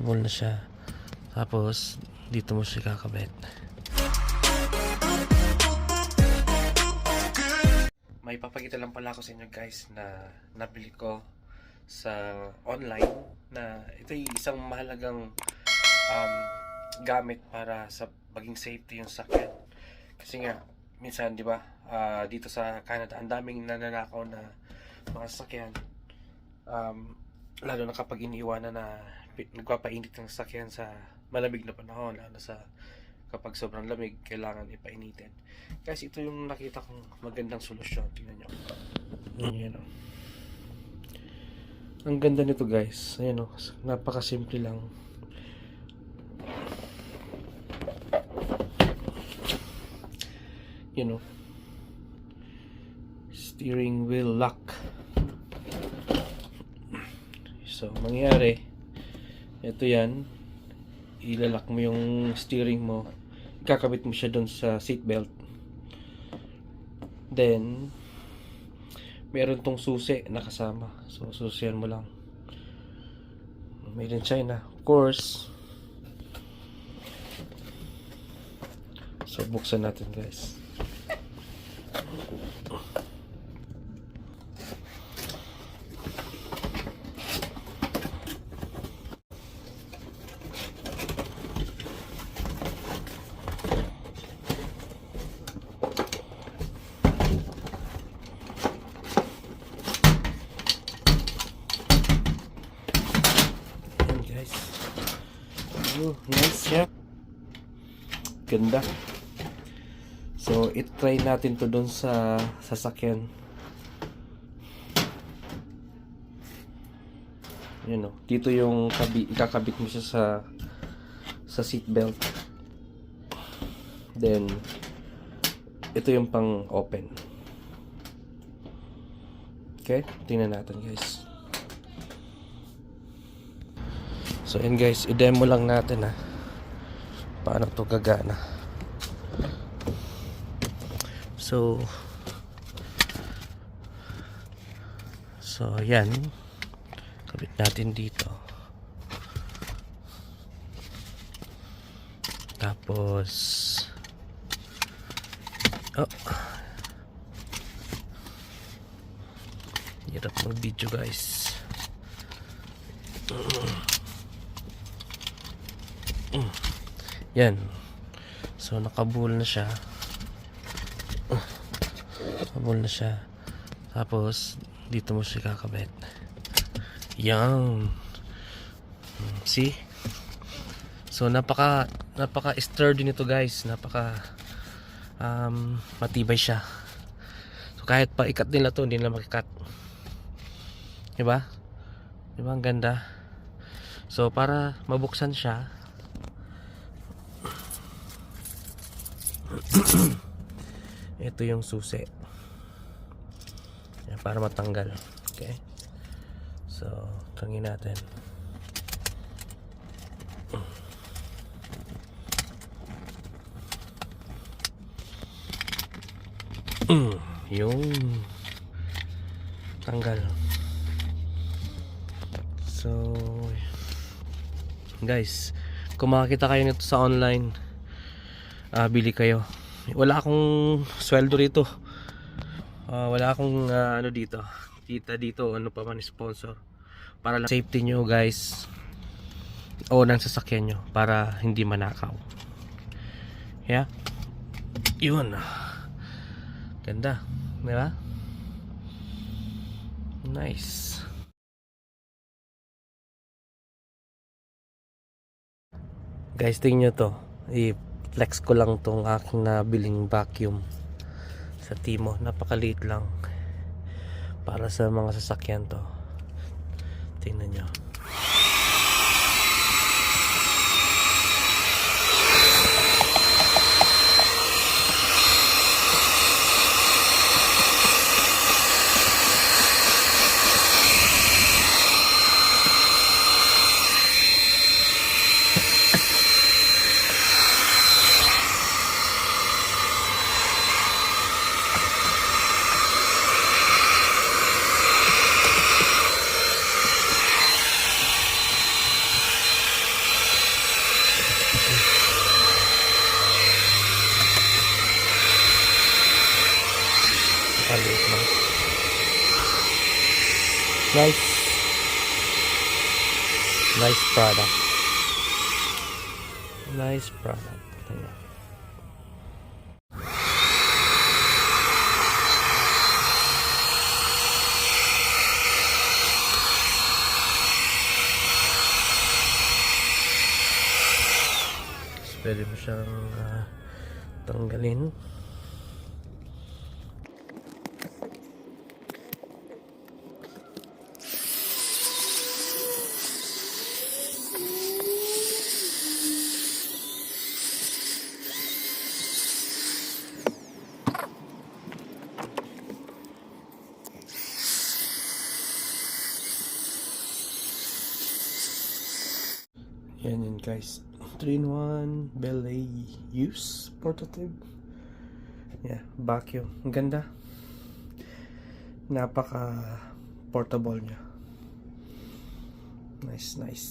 Habol na siya. Tapos, dito mo siya kakabit. May papakita lang pala ako sa inyo guys na nabili ko sa online na ito yung isang mahalagang um, gamit para sa maging safety yung sakyan. Kasi nga, minsan, di ba, ah, dito sa Canada, ang daming nananakaw na mga sakyan. Um, lalo na kapag iniiwanan na nagpapainit ng sakyan sa malamig na panahon, lalo sa kapag sobrang lamig, kailangan ipainitin. Guys, ito yung nakita kong magandang solusyon. Tingnan nyo. Yan yun, oh. Ang ganda nito guys. Ayan o. Napakasimple lang. You know. Steering wheel lock. So, mangyari, ito yan. Ilalak mo yung steering mo. Kakabit mo siya doon sa seatbelt. Then, meron tong susi na kasama. So, susiyan mo lang. Made in China. Of course. So, buksan natin guys. Ayan guys. Oh, nice siya. Ganda. So, it-try natin to doon sa sasakyan. Yun o. Dito yung kabi, ikakabit mo siya sa sa seatbelt. Then, ito yung pang open. Okay? Tingnan natin guys. So yun guys, i-demo lang natin ha. Paano to gagana. So So yan. Kabit natin dito. Tapos Oh. Hirap mag-video guys. Yan. So, nakabul na siya. Nakabul na siya. Tapos, dito mo siya kakabit. Yan. See? So, napaka, napaka sturdy nito guys. Napaka, um, matibay siya. So, kahit pa ikat nila to, hindi nila makikat. Diba? Diba? Ang ganda. So, para mabuksan siya, ito yung susi. Yan, para matanggal. Okay. So tangin natin. Yung tanggal. So guys kung makakita kayo nito sa online ah, bili kayo. Wala akong sweldo rito. Ah, wala akong ah, ano dito. Kita dito ano pa man sponsor. Para lang safety nyo guys. O ng sasakyan nyo para hindi manakaw. Yeah? Yun. Ganda. Di ba? Nice. Guys tingnan nyo to i-flex ko lang tong aking nabiling vacuum. Sa Timo napakaliit lang. Para sa mga sasakyan to. Tingnan nyo maliit nice. Nice product. Nice product. Ayan. pwede mo siyang uh, tanggalin. Yan yun guys. 3-in-1 Belay Use Portative. Yeah, vacuum. Ang ganda. Napaka portable niya. Nice, nice.